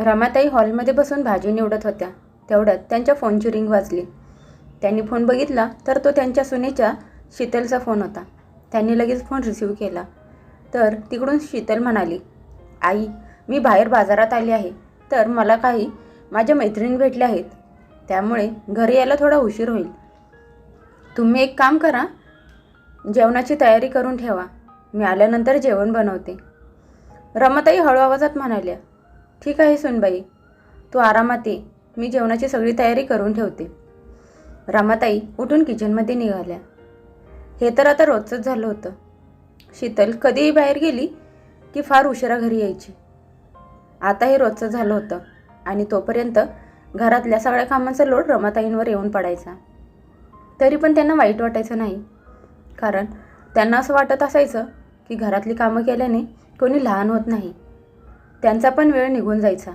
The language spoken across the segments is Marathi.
रमाताई हॉलमध्ये बसून भाजी निवडत होत्या. तेवढ्यात त्यांच्या फोनची रिंग वाजली. त्यांनी फोन बघितला तर तो त्यांच्या सुनेच्या शीतलचा फोन होता. त्यांनी लगेच फोन रिसीव केला. तर तिकडून शीतल म्हणाली आई मी बाहेर बाजारात आली आहे. तर मला काही माझ्या मैत्रिणी भेटल्या आहेत. त्यामुळे घरी यायला थोडा उशीर होईल. तुम्ही एक काम करा. जेवणाची तयारी करून ठेवा. मी आल्यानंतर जेवण बनवते. रमाताई हळू आवाजात म्हणाल्या ठीक आहे सुनबाई. तू आरामात ये. मी जेवणाची सगळी तयारी करून ठेवते. रमाताई उठून किचनमध्ये निघाल्या. हे तर आता रोजचंच झालं होतं. शीतल कधीही बाहेर गेली की फार उशिरा घरी यायची. आता हे रोजचं झालं होतं आणि तोपर्यंत घरातल्या सगळ्या कामांचा लोड रमाताईंवर येऊन पडायचा. तरी पण त्यांना वाईट वाटायचं नाही. कारण त्यांना असं वाटत असायचं की घरातली कामं केल्याने कोणी लहान होत नाही. त्यांचा पण वेळ निघून जायचा.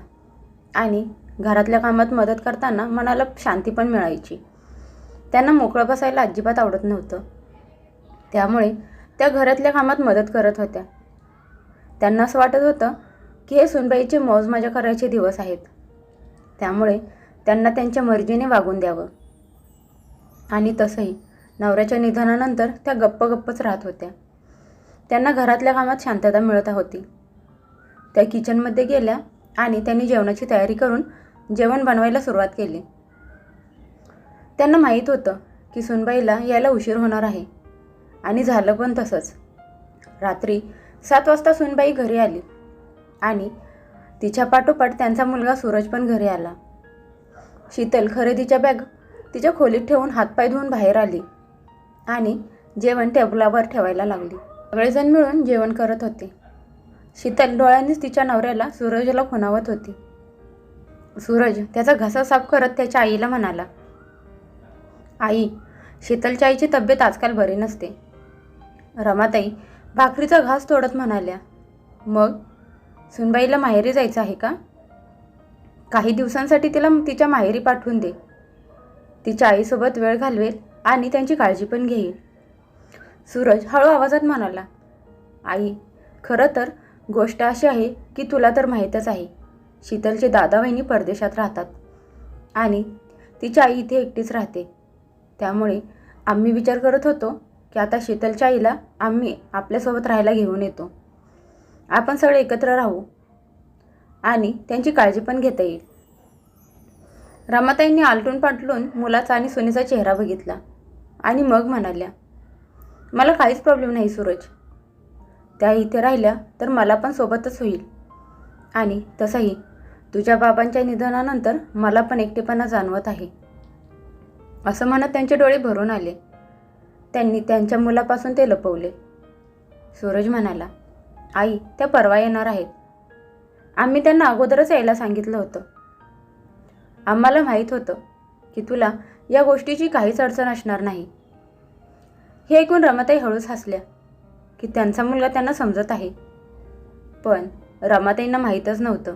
आणि घरातल्या कामात मदत करताना मनाला शांती पण मिळायची. त्यांना मोकळं बसायला अजिबात आवडत नव्हतं. त्यामुळे त्या घरातल्या कामात मदत करत होत्या. त्यांना असं वाटत होतं की हे सुनबाईचे मौज मजा करायचे दिवस आहेत. त्यामुळे त्यांना त्यांच्या मर्जीने वागून द्यावं. आणि तसंही नवऱ्याच्या निधनानंतर त्या गप्प गप्पच राहत होत्या. त्यांना घरातल्या कामात शांतता मिळत होती. त्या किचनमध्ये गेल्या आणि त्यांनी जेवणाची तयारी करून जेवण बनवायला सुरुवात केली. त्यांना माहीत होतं की सुनबाईला यायला उशीर होणार आहे. आणि झालं पण तसंच. रात्री सात वाजता सुनबाई घरी आली आणि तिच्या पाठोपाठ त्यांचा मुलगा सूरज पण घरी आला. शीतल खरेदीच्या बॅग तिच्या खोलीत ठेवून हातपाय धुवून बाहेर आली आणि जेवण टेबलावर ठेवायला लागली. सगळेजण मिळून जेवण करत होते. शीतल डोळ्यांनीच तिच्या नवऱ्याला सूरजला खुणावत होती. सूरज त्याचा घसा साफ करत त्याच्या आईला म्हणाला आई शीतलच्या आईची तब्येत आजकाल बरी नसते. रमाताई भाकरीचा घास तोडत म्हणाल्या. मग? सुनबाईला माहेरी जायचं आहे का? काही दिवसांसाठी तिला तिच्या माहेरी पाठवून दे. तिच्या आईसोबत वेळ घालवेल आणि त्यांची काळजी पण घेईल. सूरज हळू आवाजात म्हणाला आई खरं तर गोष्ट अशी आहे की तुला तर माहीतच आहे. शीतलचे दादा वहिनी परदेशात राहतात. आणि तिची आई इथे एकटीच राहते. त्यामुळे आम्ही विचार करत होतो की आता शीतलच्या आईला आम्ही आपल्यासोबत राहायला घेऊन येतो. आपण सगळे एकत्र राहू. आणि त्यांची काळजी पण घेता येईल. रमाताईंनी आलटून पाटलून मुलाचा आणि सुनेचा चेहरा बघितला. आणि मग म्हणाल्या मला काहीच प्रॉब्लेम नाही सूरज. त्या इथे राहिल्या तर मला पण सोबतच होईल. आणि तसंही तुझ्या बाबांच्या निधनानंतर मला पण एकटेपणा जाणवत आहे. असं म्हणत त्यांचे डोळे भरून आले. त्यांनी त्यांच्या मुलापासून ते लपवले. सूरज म्हणाला आई त्या परवा येणार आहेत. आम्ही त्यांना अगोदरच यायला सांगितलं होतं. आम्हाला माहीत होतं की तुला या गोष्टीची काहीच अडचण असणार नाही. हे ऐकून रमाताई हळूच हसल्या. की त्यांचा मुलगा त्यांना समजत आहे. पण रमाताईंना माहीतच नव्हतं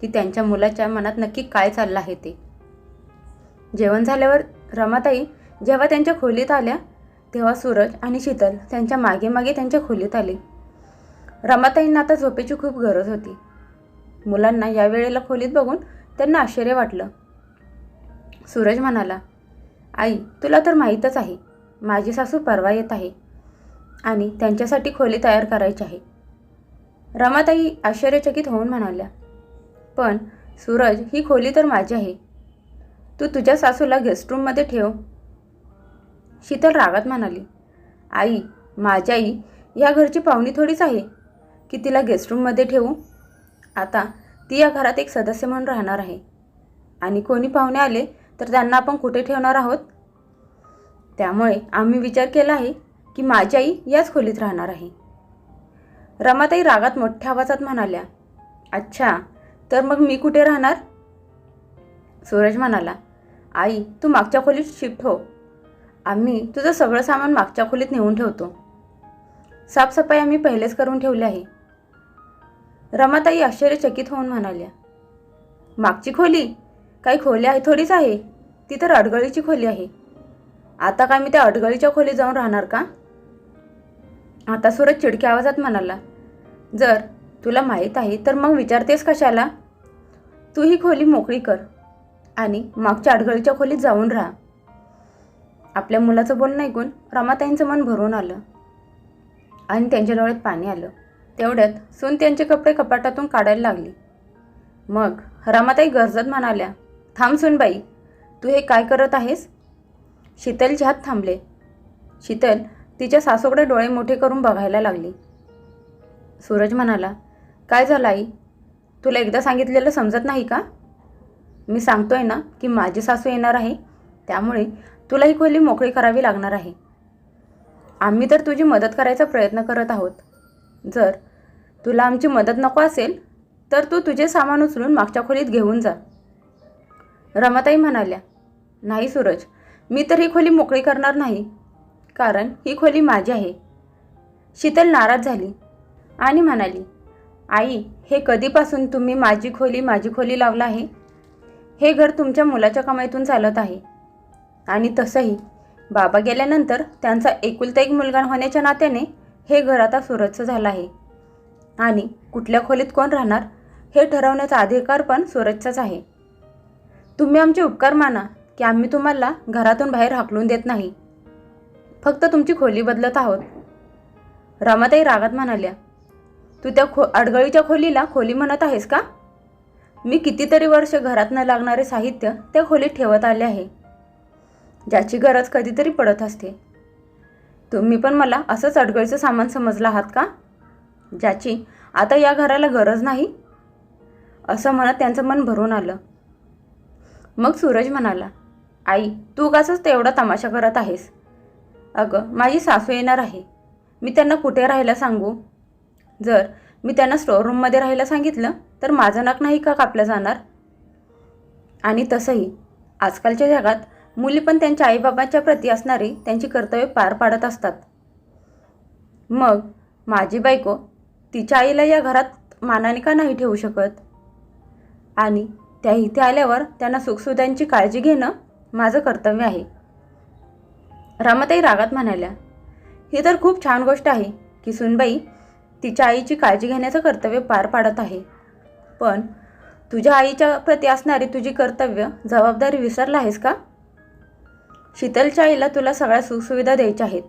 की त्यांच्या मुलाच्या मनात नक्की काय चाललं आहे ते. जेवण झाल्यावर रमाताई जेव्हा त्यांच्या खोलीत आल्या तेव्हा सूरज आणि शीतल त्यांच्या मागे मागे त्यांच्या खोलीत आले. रमाताईंना आता झोपेची खूप गरज होती. मुलांना या वेळेला खोलीत बघून त्यांना आश्चर्य वाटलं. सूरज म्हणाला आई तुला तर माहीतच आहे. माझी सासू परवा येत आहे. आणि त्यांच्यासाठी खोली तयार करायची आहे. रमाताई आश्चर्यचकित होऊन म्हणाल्या पण सूरज ही खोली तर माझी आहे. तू तुझ्या सासूला गेस्ट रूममध्ये ठेव. शीतल रागात म्हणाली आई माझी आई या घरची पाहुणी थोडीच आहे. की तिला गेस्ट रूममध्ये ठेवू? आता ती या घरात एक सदस्य म्हणून राहणार आहे. आणि कोणी पाहुणे आले तर त्यांना आपण कुठे ठेवणार आहोत? त्यामुळे आम्ही विचार केला आहे की माझी आई याच खोलीत राहणार आहे. रमाताई रागात मोठ्या आवाजात म्हणाल्या अच्छा तर मग मी कुठे राहणार? सूरज म्हणाला आई तू मागच्या खोलीत शिफ्ट हो. आम्ही तुझं सगळं सामान मागच्या खोलीत नेऊन ठेवतो. साफसफाई आम्ही पहिलेच करून ठेवली आहे. रमाताई आश्चर्यचकित होऊन म्हणाल्या मागची खोली? काही खोली आहे थोडीच आहे. ती तर अडगळीची खोली आहे. आता काय मी त्या अडगळीच्या खोलीत जाऊन राहणार का? आता सूरज चिडक्या आवाजात म्हणाला जर तुला माहीत आहे तर मग विचारतेस कशाला? तू ही खोली मोकळी कर आणि मागच्या अडगळीच्या खोलीत जाऊन राहा. आपल्या मुलाचं बोलणं ऐकून रमाताईंचं मन भरून आलं आणि त्यांच्या डोळ्यात पाणी आलं. तेवढ्यात सून त्यांचे कपडे कपाटातून काढायला लागली. मग रमाताई गरजत म्हणाल्या थांब सूनबाई तू हे काय करत आहेस? शीतलचे हात थांबले. शीतल तिच्या सासूकडे डोळे मोठे करून बघायला लागली. सूरज म्हणाला काय झालं आई? तुला एकदा सांगितलेलं समजत नाही का? मी सांगतोय ना की माझी सासू येणार आहे त्यामुळे तुला ही खोली मोकळी करावी लागणार आहे. आम्ही तर तुझी मदत करायचा प्रयत्न करत आहोत. जर तुला आमची मदत नको असेल तर तू तुझे सामान उचलून मागच्या खोलीत घेऊन जा. रमाताई म्हणाल्या नाही सूरज मी तर ही खोली मोकळी करणार नाही. कारण ही खोली माझी आहे. शीतल नाराज झाली आणि म्हणाली आई हे कधीपासून तुम्ही माझी खोली माझी खोली लावलं आहे? हे घर तुमच्या मुलाच्या कमाईतून चालत आहे. आणि तसंही बाबा गेल्यानंतर त्यांचा एकुलता एक मुलगा होण्याच्या नात्याने हे घर आता सुरतचं झालं आहे. आणि कुठल्या खोलीत कोण राहणार हे ठरवण्याचा अधिकार पण सुरतचाच आहे. तुम्ही आमचे उपकार माना की आम्ही तुम्हाला घरातून बाहेर हाकलून देत नाही. फक्त तुमची खोली बदलत आहोत. रमाताई रागात म्हणाल्या तू त्या खो अडगळीच्या खोलीला खोली म्हणत आहेस का? मी कितीतरी वर्ष घरात न लागणारे साहित्य त्या खोलीत ठेवत आले आहे. ज्याची गरज कधीतरी पडत असते. तुम्ही पण मला असंच अडगळीचं सामान समजलं आहात का? ज्याची आता या घराला गरज नाही? असं म्हणत त्यांचं मन भरून आलं. मग सूरज म्हणाला आई तू कसंच तेवढा तमाशा करत आहेस. अगं माझी सासू येणार आहे. मी त्यांना कुठे राहायला सांगू? जर मी त्यांना स्टोअर रूममध्ये राहायला सांगितलं तर माझं नाक नाही का कापलं जाणार? आणि तसंही आजकालच्या जगात मुली पण त्यांच्या आईबाबांच्या प्रती असणारी त्यांची कर्तव्य पार पाडत असतात. मग माझी बायको तिच्या आईला या घरात मानाने का नाही ठेवू शकत? आणि त्या इथे आल्यावर त्यांना सुखसुद्यांची काळजी घेणं माझं कर्तव्य आहे. रामाताई रागात म्हणाल्या ही तर खूप छान गोष्ट आहे की सुनबाई तिच्या आईची काळजी घेण्याचं कर्तव्य पार पाडत आहे. पण तुझ्या आईच्या प्रती असणारी तुझी कर्तव्य जबाबदारी विसरला आहेस का? शीतलच्या आईला तुला सगळ्या सुखसुविधा द्यायच्या आहेत.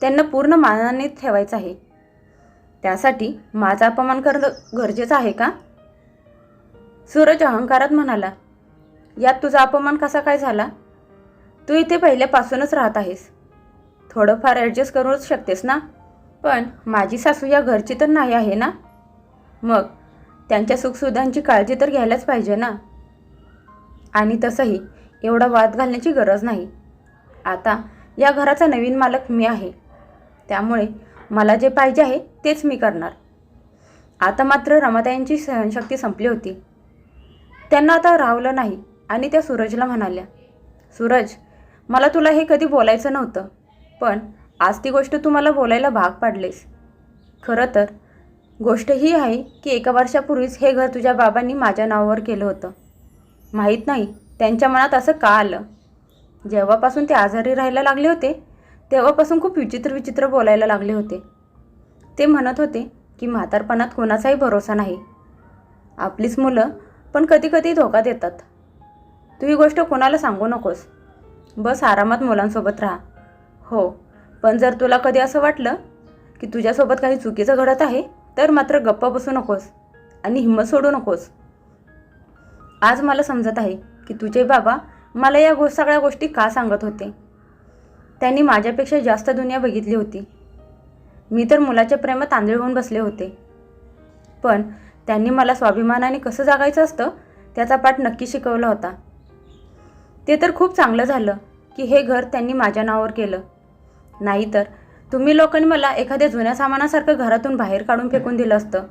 त्यांना पूर्ण मानाने ठेवायचं आहे. त्यासाठी माझा अपमान करणं गरजेचं आहे का? सूरज अहंकारात म्हणाला यात तुझा अपमान कसा काय झाला? तू इथे पहिल्यापासूनच राहत आहेस. थोडंफार ॲडजस्ट करूच शकतेस ना? पण माझी सासू या घरची तर नाही आहे ना? मग त्यांच्या सुखसुधांची काळजी तर घ्यायलाच पाहिजे ना? आणि तसंही एवढा वाद घालण्याची गरज नाही. आता या घराचा नवीन मालक मी आहे. त्यामुळे मला जे पाहिजे आहे तेच मी करणार. आता मात्र रमाताईंची सहनशक्ती संपली होती. त्यांना आता राहवलं नाही आणि त्या सूरजला म्हणाल्या सूरज मला तुला हे कधी बोलायचं नव्हतं पण आज ती गोष्ट तू मला बोलायला भाग पाडलेस. खरं तर गोष्ट ही आहे की एका वर्षापूर्वीच हे घर तुझ्या बाबांनी माझ्या नावावर केलं होतं. माहीत नाही त्यांच्या मनात असं का आलं? जेव्हापासून ते आजारी राहायला लागले होते तेव्हापासून खूप विचित्र विचित्र बोलायला लागले होते. ते म्हणत होते की म्हातारपणात कोणाचाही भरोसा नाही. आपलीच मुलं पण कधी कधी धोका देतात. तू ही गोष्ट कोणाला सांगू नकोस. बस आरामात मुलांसोबत राहा. हो पण जर तुला कधी असं वाटलं की तुझ्यासोबत काही चुकीचं घडत आहे तर मात्र गप्प बसू नकोस आणि हिंमत सोडू नकोस. आज मला समजत आहे की तुझे बाबा मला या गो सगळ्या गोष्टी का सांगत होते? त्यांनी माझ्यापेक्षा जास्त दुनिया बघितली होती. मी तर मुलाच्या प्रेमात तांदळ होऊन बसले होते. पण त्यांनी मला स्वाभिमानाने कसं जागायचं असतं त्याचा पाठ नक्की शिकवला होता. ते तर खूप चांगलं झालं की हे घर त्यांनी माझ्या नावावर केलं. नाहीतर तुम्ही लोकांनी मला एखाद्या जुन्या सामानासारखं घरातून बाहेर काढून फेकून दिलं असतं.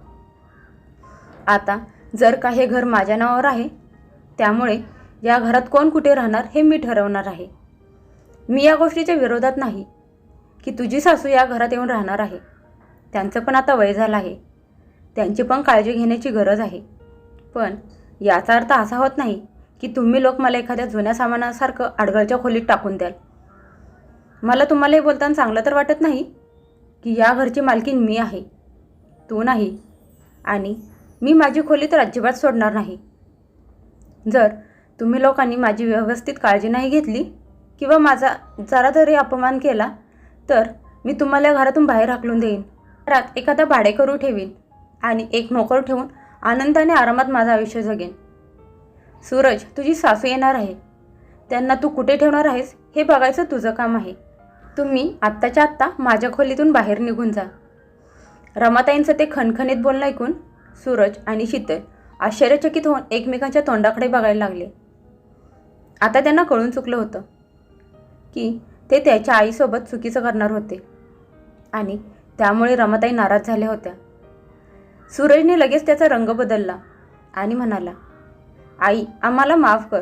आता जर का हे घर माझ्या नावावर आहे त्यामुळे या घरात कोण कुठे राहणार हे मी ठरवणार आहे. मी या गोष्टीच्या विरोधात नाही की तुझी सासू या घरात येऊन राहणार आहे. त्यांचं पण आता वय झालं आहे. त्यांची पण काळजी घेण्याची गरज आहे. पण याचा अर्थ असा होत नाही की तुम्ही लोक मला एखाद्या जुन्या सामानासारखं आडगळच्या खोलीत टाकून द्याल. मला तुम्हाला हे बोलताना चांगलं तर वाटत नाही की या घरची मालकीन मी आहे तू नाही आणि मी माझी खोली तर अजिबात सोडणार नाही. जर तुम्ही लोकांनी माझी व्यवस्थित काळजी नाही घेतली किंवा माझा जरा तरी अपमान केला तर मी तुम्हाला या घरातून बाहेर हाकलून देईन. घरात एखादा भाडेकरू ठेवीन आणि एक नोकर ठेवून आनंदाने आरामात माझं आयुष्य जगेन. सूरज तुझी सासू येणार आहे. त्यांना तू कुठे ठेवणार आहेस हे बघायचं तुझं काम आहे. तुम्ही आत्ताच्या आत्ता माझ्या खोलीतून बाहेर निघून जा. रमाताईंचं ते खणखणीत बोलणं ऐकून सूरज आणि शीतल आश्चर्यचकित होऊन एकमेकांच्या तोंडाकडे बघायला लागले. आता त्यांना कळून चुकलं होतं की ते त्याच्या आईसोबत चुकीचं करणार होते आणि त्यामुळे रमाताई नाराज झाल्या होत्या. सूरजने लगेच त्याचा रंग बदलला आणि म्हणाला आई आम्हाला माफ कर.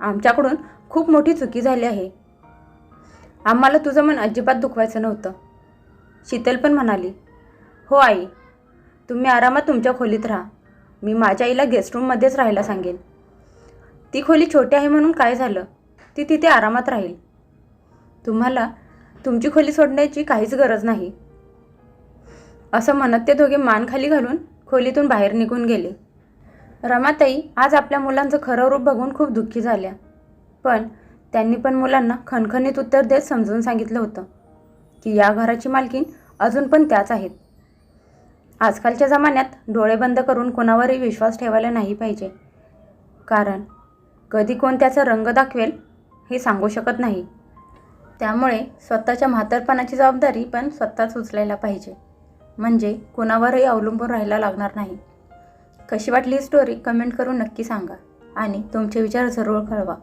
आमच्याकडून खूप मोठी चुकी झाली आहे. आम्हाला तुझं मन अजिबात दुखवायचं नव्हतं. शीतल पण म्हणाली हो आई तुम्ही आरामात तुमच्या खोलीत राहा. मी माझ्या आईला गेस्ट रूममध्येच राहायला सांगेन. ती खोली छोटी आहे म्हणून काय झालं? ती तिथे आरामात राहील. तुम्हाला तुमची खोली सोडण्याची काहीच गरज नाही. असं म्हणत ते दोघे मान खाली घालून खोलीतून बाहेर निघून गेले. रमाताई आज आपल्या मुलांचं खरं रूप बघून खूप दुःखी झाल्या. पण त्यांनी पण मुलांना खणखणीत उत्तर देत समजून सांगितलं होतं की या घराची मालकीन अजून पण त्याच आहेत. आजकालच्या जमान्यात डोळे बंद करून कोणावरही विश्वास ठेवायला नाही पाहिजे. कारण कधी कोण त्याचा रंग दाखवेल हे सांगू शकत नाही. त्यामुळे स्वतःच्या म्हातारपणाची जबाबदारी पण स्वतःच उचलायला पाहिजे. म्हणजे कोणावरही अवलंबून राहायला लागणार नाही. कशी वाटली स्टोरी कमेंट करून नक्की सांगा. आणि तुमचे विचार जरूर कळवा.